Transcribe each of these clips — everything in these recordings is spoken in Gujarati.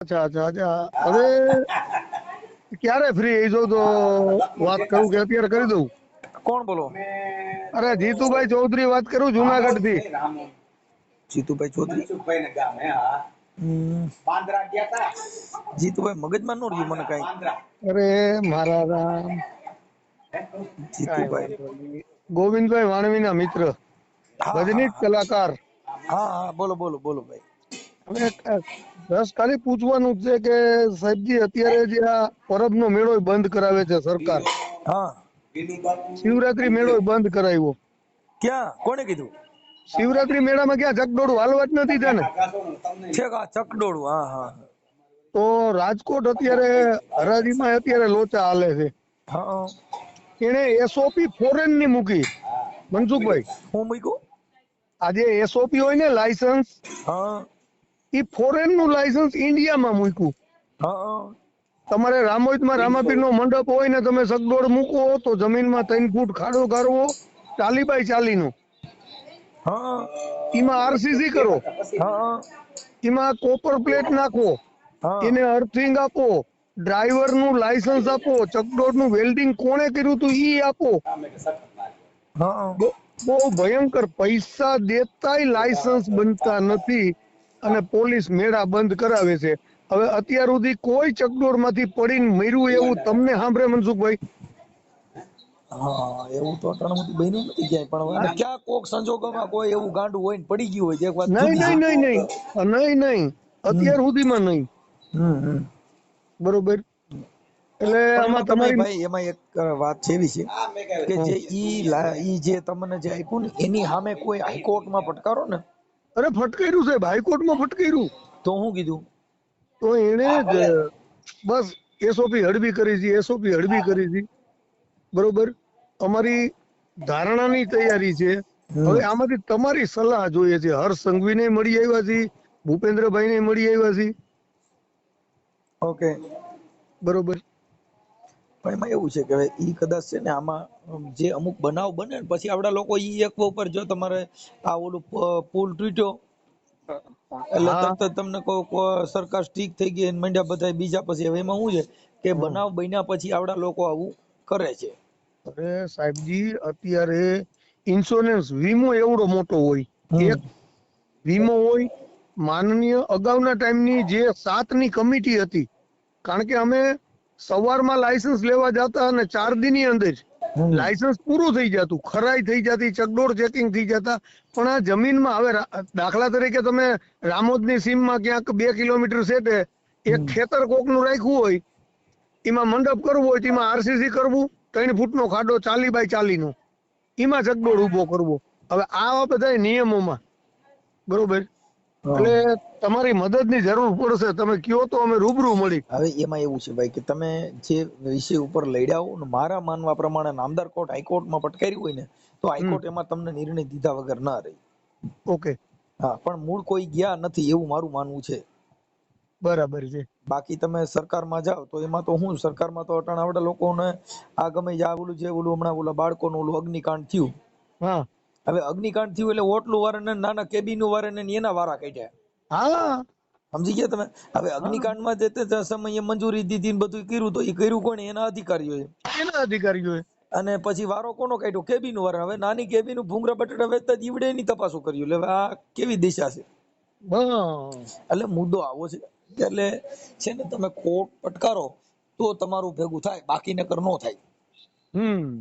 અચ્છા અચ્છા અચ્છા. હવે ક્યારે ફ્રી એ જાઉં તો વાત કરું કે અત્યારે કરી દઉં. કોણ બોલો? અરે જીતુભાઈ ચૌધરી વાત કરું જુનાગઢથી જીતુભાઈ ચૌધરી? જીતુભાઈ મગજમાં નો રહ્યું મને કઈ. અરે મારા રામ. જીતુભાઈ. ગોવિંદભાઈ વાણવીના મિત્ર. ભજનીત કલાકાર. હા હા બોલો બોલો બોલો ભાઈ. બસ ખાલી પૂછવાનું છે કે સાહેબજી અત્યારે જે આ પરબનો મેળો બંધ કરાવે છે સરકાર. હા. શિવરાત્રી મેળો બંધ કરાવ્યો. ક્યાં? કોણે કીધું? શિવરાત્રી મેળામાં ક્યાં? ચકડોળું હાલવા જ નથી થયા ને ચકડોળું? હા હા. તો રાજકોટ અત્યારે હરાજીમાં અત્યારે લોચા હાલે છે. હા એને એસઓપી ફોરેનની મૂકી. મનસુખભાઈ. હું મૂક્યું? આજે એસઓપી હોય ને લાયસન્સ હા. એ ફોરેનનું લાયસન્સ ઇન્ડિયામાં મૂક્યું. તમારે રામોઈતમાં રામાપીર નો મંડપ હોય ને તમે સગડોળ મૂકો તો જમીનમાં ત્રણ ફૂટ ખાડો કરવો ચાલી બાય ચાલી નો એમાં આરસીસી કરો. એમાં કોપર પ્લેટ નાખો એને અર્થિંગ આપો ડ્રાઈવરનું લાયસન્સ આપો ચકડોળનું વેલ્ડિંગ કોણે કર્યું તું ઈ આપો. બહુ ભયંકર પૈસા દેતાય લાયસન્સ બનતા નથી. અને પોલીસ મેળા બંધ કરાવે છે. હવે અત્યાર સુધી કોઈ ચકડોળમાંથી પડીને મર્યું એવું તમને સાંભળે મનસુખભાઈ? હા એવું તો અટાણે બન્યું નથી ક્યાંય પણ ક્યાં કોક સંજોગોમાં કોઈ એવું ગાંડું હોય ને પડી ગયું હોય એક વાત નહીં નહીં નહીં નહીં. નહીં નહીં. અત્યાર સુધીમાં નહીં. બરોબર? એટલે આમાં તમારી ભાઈ એમાં એક વાત છે એવી છે કે જે ઈ ઈ જે તમને જે આપ્યું ને એની સામે કોઈ હાઈકોર્ટમાં ફટકારો ને? અરે ફટકાર્યું છે હાઈકોર્ટમાં ફટકાર્યું તો હું કીધું? તો એને જ બસ એસઓપી હળવી કરી છે એસઓપી હડબી કરી છે. બરોબર? અમારી ધારણાની તૈયારી છે. હવે આમાંથી તમારી સલાહ જોઈએ છે. હર્ષ સંઘવીને મળી આવ્યા છે ભૂપેન્દ્રભાઈને મળી આવ્યા છે. ઓકે બરોબર? પણ એમાં એવું છે કે હવે ઈ કદાચ છે ને આમાં જે અમુક બનાવ બને ને પછી આપડા લોકો ઈ એક ઉપર જો તમારે આ ઓલું પુલ તૂટ્યો એટલે તરત તમને કહો સરકાર સ્ટીક થઈ ગઈ અને મંડ્યા બધા બીજા પછી. હવે એમાં શું છે કે બનાવ બન્યા પછી આવડા લોકો આવું કરે છે. અરે સાહેબજી અત્યારે ઇન્સ્યોરન્સ વીમો એવડો મોટો હોય. એક વીમો હોય માનનીય અગાઉના ટાઈમની જે સાતની કમિટી હતી. કારણ કે અમે સવારમાં લાયસન્સ લેવા જતા અને ચાર દિનની અંદર લાયસન્સ પૂરું થઈ જતું ખરાઈ થઈ જતી ચકડોળ ચેકિંગ થઈ જતા. પણ આ જમીનમાં હવે દાખલા તરીકે તમે રામોદની સીમમાં ક્યાંક બે કિલોમીટર સેટે એક ખેતર કોકનું રાખ્યું હોય એમાં મંડપ કરવું હોય એમાં આરસીસી કરવું ત્રણ ફૂટનો ખાડો ચાલી બાય ચાલીનો. એમાં ચકડોળ ઊભો કરવો. હવે આ બધા નિયમોમાં. બરોબર? એટલે તમારી મદદની જરૂર પડશે. તમે કયો તો અમે રૂબરૂ મળી. હવે એમાં એવું છે ભાઈ કે તમે જે વિષય ઉપર લડ્યા ને મારા માનવા પ્રમાણે નામદાર કોર્ટ હાઈકોર્ટમાં પટકાર્યું હોય ને તો હાઈકોર્ટ એમાં તમને નિર્ણય દીધા વગર ના રહી. ઓકે. હા પણ મૂળ કોઈ ગયા નથી એવું મારું માનવું છે. બરાબર છે. બાકી તમે સરકારમાં જાઓ તો એમાં તો હું સરકારમાં તો અટાણાવડા લોકોને આ ગમે જે આ ઓલું જે ઓલું હમણાં ઓલા બાળકોનું ઓલું અગ્નિકાંડ થયું. હા. હવે અગ્નિકાંડ થયું એટલે ઓટલું વારે નાના કેબિન ને એના વારા કાઢ્યા. હા. સમજી ગયા તમે? હવે અગ્નિકાંડમાં જે તે સમયે મંજૂરી દીધી ને બધું કર્યું તો એ કર્યું કોણે? એના અધિકારીઓએ. એના અધિકારીઓએ. અને પછી વારો કોનો કાઢ્યો? કેબિન વાળા હવે નાની કેબિન ભૂંગરા બટાટા વેચતા જીવડે ની તપાસો કર્યું એટલે આ કેવી દિશા છે? એટલે મુદ્દો આવો છે. એટલે છે ને તમે કોર્ટ પટકારો તો તમારું ભેગું થાય. બાકી નકર નો થાય.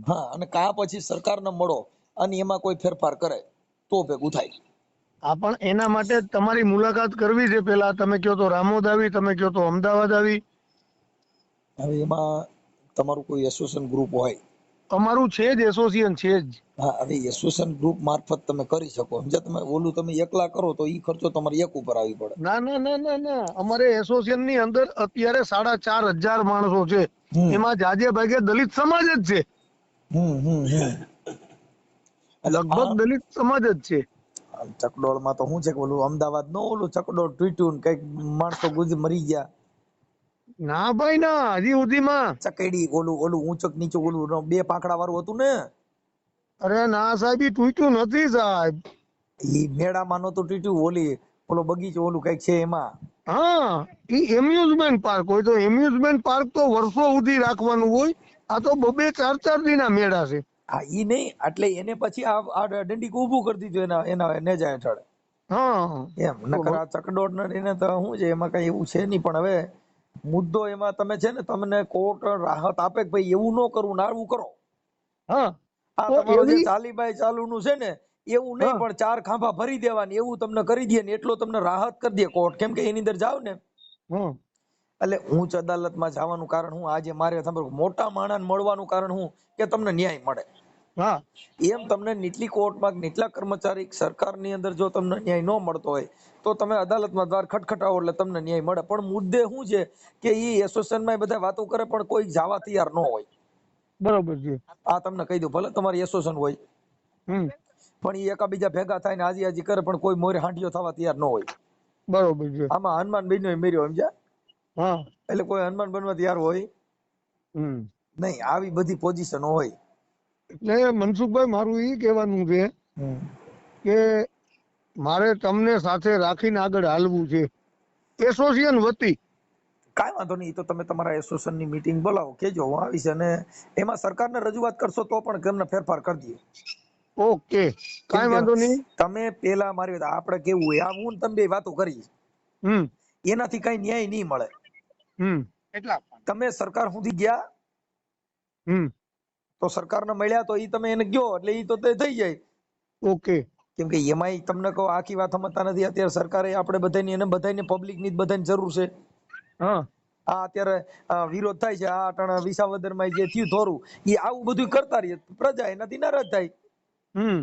હા અને કા પછી સરકારને મળો અને એમાં કોઈ ફેરફાર કરે તો ભેગું થાય. આ પણ એના માટે તમારી મુલાકાત કરવી છે પેલા. તમે કયો તો રામોદ આવી તમે કયો તો અમદાવાદ આવી. હવે એમાં તમારું કોઈ એસોસિએશન ગ્રુપ હોય. અમારું છે જ એસોસિએશન છે જ. હા હવે એસોસિએશન ગ્રુપ મારફત તમે કરી શકો. સમજ્યા તમે? ઓલું તમે એકલા કરો તો ઈ ખર્ચો તમારે એક ઉપર આવી પડે. ના ના ના ના ના. અમારે એસોસિએશનની અંદર અત્યારે સાડા ચાર હજાર માણસો છે. એમાં જાજે ભાગે દલિત સમાજ જ છે. હમ હમ. લગભગ દલિત સમાજ જ છે. ચકડોળમાં તો શું છે કે ઓલું અમદાવાદ નો ઓલું ચકડોળ તૂટ્યું કંઈક માણસો ગુજ મરી ગયા. ના ભાઈ ના હજી સુધીમાં. ચકેડી ઓલું ઓલું ઊંચક નીચે ઓલું બે પાંખડા વાળું હતું ને. અરે ના સાહેબ ઈ તૂટ્યું નથી સાહેબ. ઈ મેળામાં નતું તૂટ્યું ઓલી ઓલો બગીચો ઓલું કંઈક છે એમાં. હા ઈ એમ્યુઝમેન્ટ પાર્ક હોય તો એમ્યુઝમેન્ટ પાર્ક તો વર્ષો સુધી રાખવાનું હોય. આ તો બબે ચાર ચાર દિના મેળા છે. હા ઈ નહીં. એટલે એને પછી આ આ દંડીક ઊભું કરી દીધું એના એના નેજા હેઠળ. એમ. નકર આ ચકડોળ ને તો શું છે એમાં કઈ એવું છે નહીં. પણ હવે મુદ્દો એમાં તમે છે ને તમને કોર્ટ રાહત આપે કે ભાઈ એવું ન કરવું નાળવું કરો. હા. તમારું જે ચાલીબાઈ ચાલુનું છે ને એવું નહીં પણ ચાર ખાંભા ભરી દેવાની એવું તમને કરી દે ને એટલો તમને રાહત કરી દે કોર્ટ. કેમ કે એની અંદર જાવ ને. એટલે ઉચ્ચ અદાલતમાં જવાનું કારણ હું આજે મારે મોટા માણસને મળવાનું કારણ હું કે તમને ન્યાય મળે. હા. એમ તમને નીચલી કોર્ટમાં નીચલા કર્મચારી સરકારની અંદર જો તમને ન્યાય ન મળતો હોય તો તમે અદાલતમાં દ્વાર ખટખટાવો એટલે તમને ન્યાય મળે. પણ મુદ્દે શું છે કે એ એસોસિએશનમાં બધા વાતો કરે પણ કોઈ જવા તૈયાર ન હોય. બરોબર છે. આ તમને કહી દઉં ભલે તમારી એસોસિએશન હોય. હમ. પણ એ એકાબીજા ભેગા થાય ને આજી આજી કરે પણ કોઈ મોરે હાંડિયો થવા તૈયાર ન હોય. બરોબર છે. આમાં હનુમાન બન્યો મેર્યો સમજ્યા? હા. એટલે કોઈ હનુમાન બનવા તૈયાર હોય હમ. નહીં આવી બધી પોઝિશન હોય. એટલે મનસુખભાઈ મારું એ કહેવાનું છે કે મારે તમને સાથે રાખીને આગળ હાલવું છે. એસોસિએશન વતી. કાંઈ વાંધો નહીં તો તમે તમારા એસોસિયનની મીટિંગ બોલાવો કેજો હું આવીશ અને એમાં સરકારને રજૂઆત કરશો તો પણ કેમને ફેરફાર કરી દઈએ. ઓકે. કાંઈ વાંધો નહીં. તમે પેલા મારી આપણે કેવું હોય આ હું તમે બે વાતો કરી હમ. એનાથી કઈ ન્યાય નહીં મળે. હમ. તમે સરકાર સુધી ગયા? હમ. તો સરકારને મળ્યા તો ઈ તમે એને ગયો એટલે ઈ તો તે થઈ જાય. ઓકે. કેમ કે એમાં તમને કહો આખી વાત સમજતા નથી. અત્યારે સરકારે આપણે બધાની અને બધાને પબ્લિકની જ બધાની જરૂર છે. હા. આ અત્યારે વિરોધ થાય છે. આ અટાણા વિસાવદરમાં જે થયું થોરું એ આવું બધું કરતા રહીએ. પ્રજા એનાથી નારાજ થાય. હમ.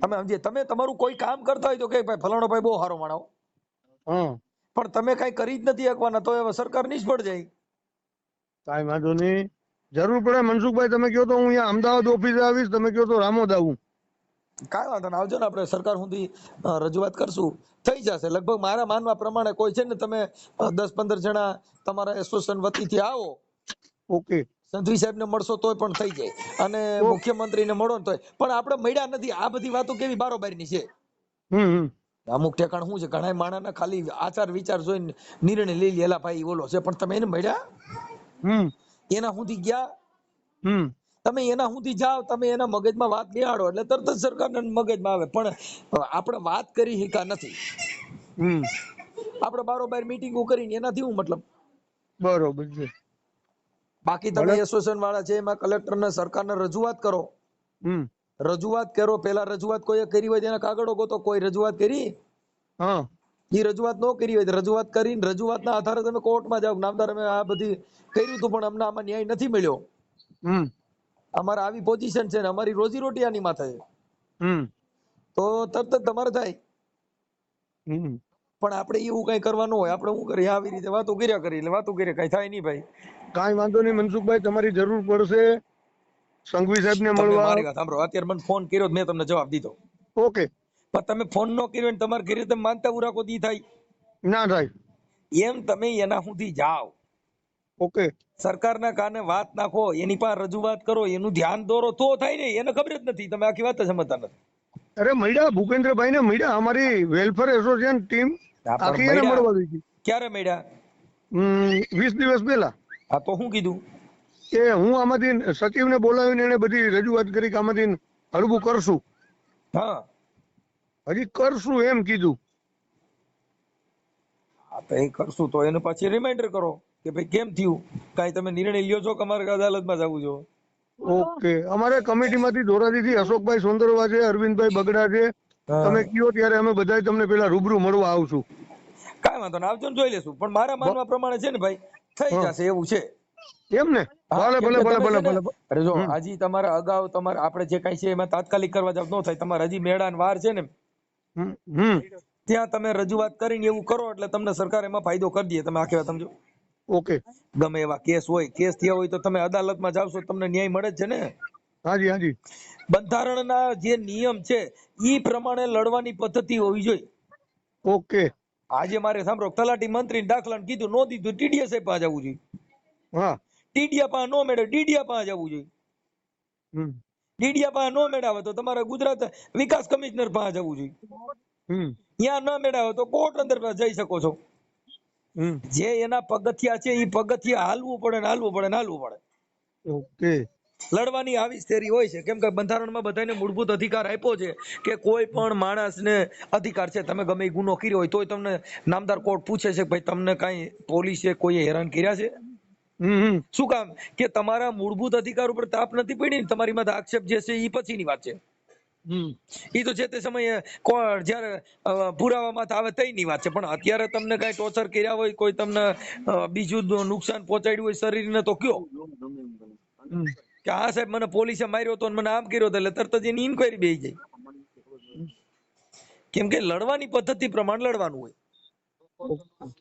તમે સમજે તમે તમારું કોઈ કામ કરતા હોય તો કે ભાઈ ફલાણો ભાઈ બહુ સારો માણો. હા. પણ તમે કઈ કરી જ નથી શકવાના તો હવે સરકાર નિષ્ફળ જાય. કાંઈ વાંધો નહીં. જરૂર પડે મનસુખભાઈ તમે કહો તો હું અહીંયા અમદાવાદ ઓફિસે આવીશ તમે કહો તો રામોદ આવું. કાંઈ વાંધો આવજો ને આપણે સરકાર સુધી રજૂઆત કરશું. થઈ જશે. લગભગ મારા માનવા પ્રમાણે કોઈ છે ને તમે દસ પંદર જણા તમારા એસોસિએશન વતીથી આવો. ઓકે. સંધવી સાહેબ ને મળશો તોય પણ થઈ જાય. અને મુખ્યમંત્રી ને મળો ને તોય. પણ આપણે મળ્યા નથી. આ બધી વાતો કેવી બારોબારી ની છે? હમ હમ. અમુક ઠેકાણ શું છે? ઘણા માણસના ખાલી આચાર વિચાર જોઈને નિર્ણય લઈ લેલા ભાઈ ઓલો છે. પણ તમે એને મળ્યા? એના સુધી ગયા? તમે એના સુધી જાઓ તમે એના મગજમાં વાત બેહાડો એટલે તરત જ સરકારના મગજમાં આવે. પણ આપણે વાત કરી શકા નથી. આપણે બારોબાર મીટિંગો કરીને એનાથી હું મતલબ? બરોબર છે. બાકી તમે એસોસિએશન વાળા છે એમાં કલેક્ટર ને સરકાર ને રજૂઆત કરો. હમ. રજૂઆત કરો. પેલા રજૂઆત કોઈએ કરી હોય તેના કાગળો ગોતો. કોઈ રજૂઆત કરી? હા. એ રજૂઆત ન કરી હોય રજૂઆત કરીને રજૂઆતના આધારે તમે કોર્ટમાં જાઓ. નામદાર અમે આ બધી કર્યું હતું પણ અમને આમાં ન્યાય નથી મળ્યો. હમ. અમારે આવી પોઝિશન છે ને અમારી રોજી રોટી આની માથે છે. હમ. તો તરત જ તમારે થાય. હમ. પણ આપણે એવું કઈ કરવાનું હોય. આપણે શું કરીએ? આવી રીતે વાતો કર્યા કરી એટલે વાતો કરીએ કઈ થાય નહીં ભાઈ. કાંઈ વાંધો નહીં મનસુખભાઈ તમારી જરૂર પડશે. સંઘવી સાહેબ ને મળવા મારી વાત સાંભળો. અત્યારે મને ફોન કર્યો મેં તમને જવાબ દીધો. ઓકે પણ તમે ફોન નો કર્યો ને તમારે ઘરે તમે માનતા ઉરાકો દી થાય. ના થાય. એમ તમે એના સુધી જાઓ. ઓકે સરકારના કાને વાત નાખો એની પાસે રજૂઆત કરો એનું ધ્યાન દોરો તો થાય ને એને ખબર જ નથી. તમે આખી વાત સમજતા નથી. અરે મળ્યા ભૂપેન્દ્રભાઈ ને મળ્યા અમારી વેલફેર એસોસિએશન ટીમ આખી એને મળવા દીધી. ક્યારે મળ્યા? વીસ દિવસ પહેલા. હા તો હું કીધું? કે હું આમાંથી સચિવને બોલાવીને એને બધી રજૂઆત કરી કે આમાંથી હળવું કરશું. હા. હજી કરશું એમ કીધું. હા તો એ કરશું. તો એને પાછી રિમાઇન્ડર કરો કે ભાઈ કેમ થયું? કાંઈ તમે નિર્ણય લ્યો છો કે અમારે અદાલતમાં જવું છો? ઓકે. અમારે કમિટીમાંથી ધોરાજીથી અશોકભાઈ સુંદરવા છે અરવિંદભાઈ બગડા છે. તમે કયો ત્યારે અમે બધા તમને પેલા રૂબરૂ મળવા આવશું. કાંઈ વાંધો ને આવજો ને જોઈ લેશું. પણ મારા માનવા પ્રમાણે છે ને ભાઈ થઈ જશે એવું છે. એમ ને? ભલે ભલે ભલે ભલે ભલે. અરે જો હજી તમારે અગાઉ તમારે આપણે જે કઈ છે એમાં તાત્કાલિક કરવા જાવ ન થાય. તમારે હજી મેળા ને વાર છે ને. હમ, ત્યાં તમે રજૂઆત કરીને એવું કરો એટલે તમને સરકાર એમાં ફાયદો કરી દે. તમે આખી વાત સમજો. ઓકે. ગમે એવા કેસ હોય કેસ થયા હોય તો તમે અદાલતમાં જાવશો તો તમને ન્યાય મળે જ છે ને. હાજી હાજી. બંધારણના જે નિયમ છે ઈ પ્રમાણે લડવાની પદ્ધતિ હોવી જોઈએ. ઓકે. આજે મારે સાંભળો તલાટી મંત્રી દાખલા કીધું નો દીધું ટીડીએસ પાસે જવું જોઈએ. હા. ટીડીયા પાસે નો મેળવે ડીડીયા પાસે જવું જોઈએ. હમ. ડીડીયા પાસે નો મેળાવે તો તમારે ગુજરાત વિકાસ કમિશનર પાસે જવું જોઈએ. હમ. ત્યાં ન મેળાવે તો કોર્ટ અંદર જઈ શકો છો. હમ. જે એના પગથિયા છે એ પગથિયા હાલવું પડે ને હાલવું પડે ને હાલવું પડે. ઓકે. લડવાની આવી સ્થિતિ હોય છે. કેમ કે બંધારણમાં બધાને મૂળભૂત અધિકાર આપ્યો છે કે કોઈ પણ માણસને અધિકાર છે. તમે ગમે ગુનો કર્યો હોય તોય તમને નામદાર કોર્ટ પૂછે છે ભાઈ તમને કાંઈ પોલીસે કોઈએ હેરાન કર્યા છે? હમ શું કામ? કે તમારા મૂળભૂત અધિકાર ઉપર તાપ નથી પડી તમારી માથે આક્ષેપ જે છે એ પછીની વાત છે. હમ. એ તો જે તે સમયે કોણ જ્યારે અ, પુરાવામાં આવે તઈની વાત છે. પણ અત્યારે તમને કઈ ટોર્ચર કર્યા હોય કોઈ તમને બીજું નુકસાન પહોંચાડ્યું હોય શરીરને તો કયો? કે હા સાહેબ મને પોલીસે માર્યો તો મને આમ કર્યો તો એટલે તરત જ એની ઇન્કવાયરી બેસી જાય. કેમ કે લડવાની પદ્ધતિ પ્રમાણે લડવાનું હોય.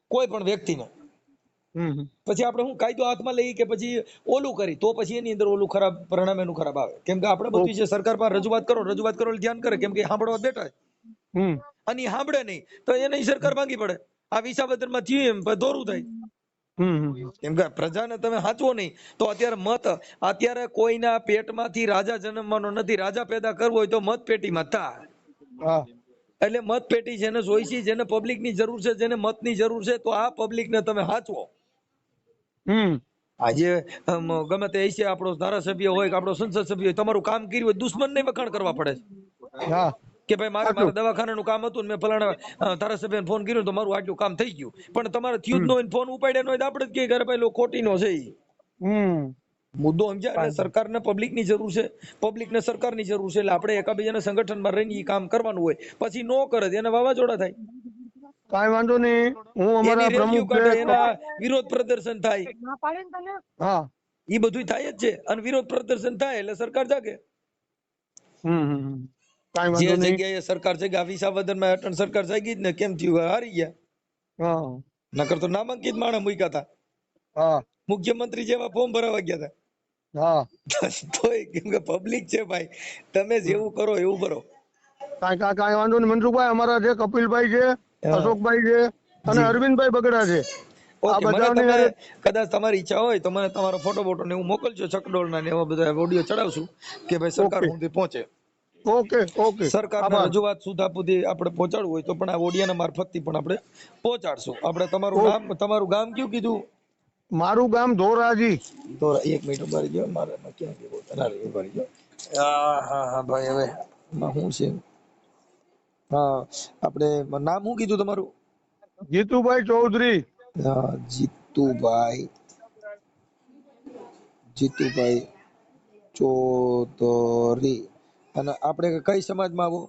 કોઈ પણ વ્યક્તિને. પછી આપણે હું કાયદો હાથમાં લઈએ કે પછી ઓલું કરી તો પછી એની અંદર ઓલું ખરાબ પરિણામ એનું ખરાબ આવે. કેમ કે આપણે બધું છે સરકાર પાસે રજૂઆત કરો રજૂઆત કરો ધ્યાન કરે કેમ કે સાંભળવા બેઠા છે. હમ. અને સાંભળે નહીં તો એને સરકાર ભાંગી પડે. આ વિસાવદરમાં થયું એમ દોરું થાય. કેમ કે પ્રજાને તમે સાચવો નહીં તો અત્યારે મત અત્યારે કોઈના પેટમાંથી રાજા જન્મવાનો નથી રાજા પેદા કરવો હોય તો મત પેટીમાં થાય એટલે મત પેટી જેને જોઈશી જેને પબ્લિકની જરૂર છે જેને મતની જરૂર છે તો આ પબ્લિક ને તમે સાચવો હમ. આજે ગમે તે એસી આપણો ધારાસભ્ય હોય કે આપણો સંસદ સભ્ય હોય તમારું કામ કર્યું હોય દુશ્મન ને વખાણ કરવા પડે છે. હા. કે ભાઈ મારે મારા દવાખાનાનું કામ હતું ને મેં ફલાણા ધારાસભ્યને ફોન કર્યો તો મારું આટલું કામ થઈ ગયું. પણ તમારે થયું જ ન હોય ફોન ઉપાડ્યા ન હોય આપણે જ કહીએ કે અરે ભાઈ લો ખોટી નો છે. હમ. મુદ્દો સમજ્યા એટલે સરકારને પબ્લિકની જરૂર છે. પબ્લિક ને સરકારની જરૂર છે એટલે આપણે એકાબીજાના સંગઠનમાં રહીને ઈ કામ કરવાનું હોય. પછી નો કરે એને વાવાઝોડા થાય. કાંઈ વાંધો નહીં. હું અમારા પ્રમુખ વિરોધ પ્રદર્શન થાય. હા. એ બધું થાય જ છે. અને વિરોધ પ્રદર્શન થાય એટલે સરકાર જાગે. જે જગ્યાએ સરકાર છે આ વિસાવદરમાં અટણ સરકાર જાગી જ ને કેમ થયું? હારી ગયા. હા. નકર તો નામાંકિત માણસ મૂક્યા હતા હા. મુખ્યમંત્રી જેવા ફોર્મ ભરાવા ગયા હા. હતા તોય કેમ કે પબ્લિક છે ભાઈ. તમે જેવું કરો એવું ભરો. કાઈ કાંઈ વાંધો નહીં. મનસુખભાઈ અમારા જે કપિલભાઈ છે હા. અશોકભાઈ છે અને અરવિંદભાઈ બગડા છે. કદાચ તમારી ઈચ્છા હોય તો મને તમારો ફોટો બોટો ને હું મોકલજો ચકડોળના ના એવા બધા ઓડિયો ચડાવશું કે ભાઈ સરકાર સુધી પહોંચે. Okay okay. સરકારને રજૂઆત સુધા સુધી આપણે પહોંચાડવું હોય તો પણ આ ઓડિયાના મારફતથી પણ આપણે પહોંચાડશું. આપણે તમારું ગામ તમારું ગામ કયું કીધું? મારું ગામ ધોરાજી. ધોરા એક મિનિટ ઊભા ગયો. મારે ક્યાં ગયો ઊભા રહીજો હા હા હા ભાઈ હવે. હું છે? હા આપણે નામ શું કીધું તમારું? જીતુભાઈ ચૌધરી. હા, જીતુભાઈ. જીતુભાઈ ચૌધરી. અને આપણે કઈ સમાજમાં આવો?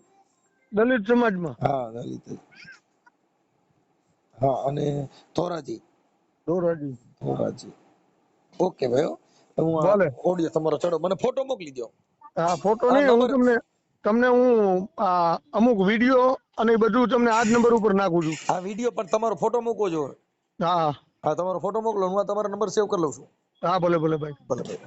દલિત સમાજમાં. હા દલિત હા અને ધોરાજી. ધોરાજી. ધોરાજી. ઓકે ભાઈ હો. હું ઓડિયો તમારો ચડો. મને ફોટો મોકલી દો હા ફોટો નહીં હું તમને તમને હું આ અમુક વીડિયો અને બધું તમને આ જ નંબર ઉપર નાખું છું. આ વીડિયો પર તમારો ફોટો મૂકો જો. હા. હા તમારો ફોટો મોકલો હું આ તમારો નંબર સેવ કરી લઉં છું. હા ભલે ભલે ભાઈ. ભલે ભાઈ.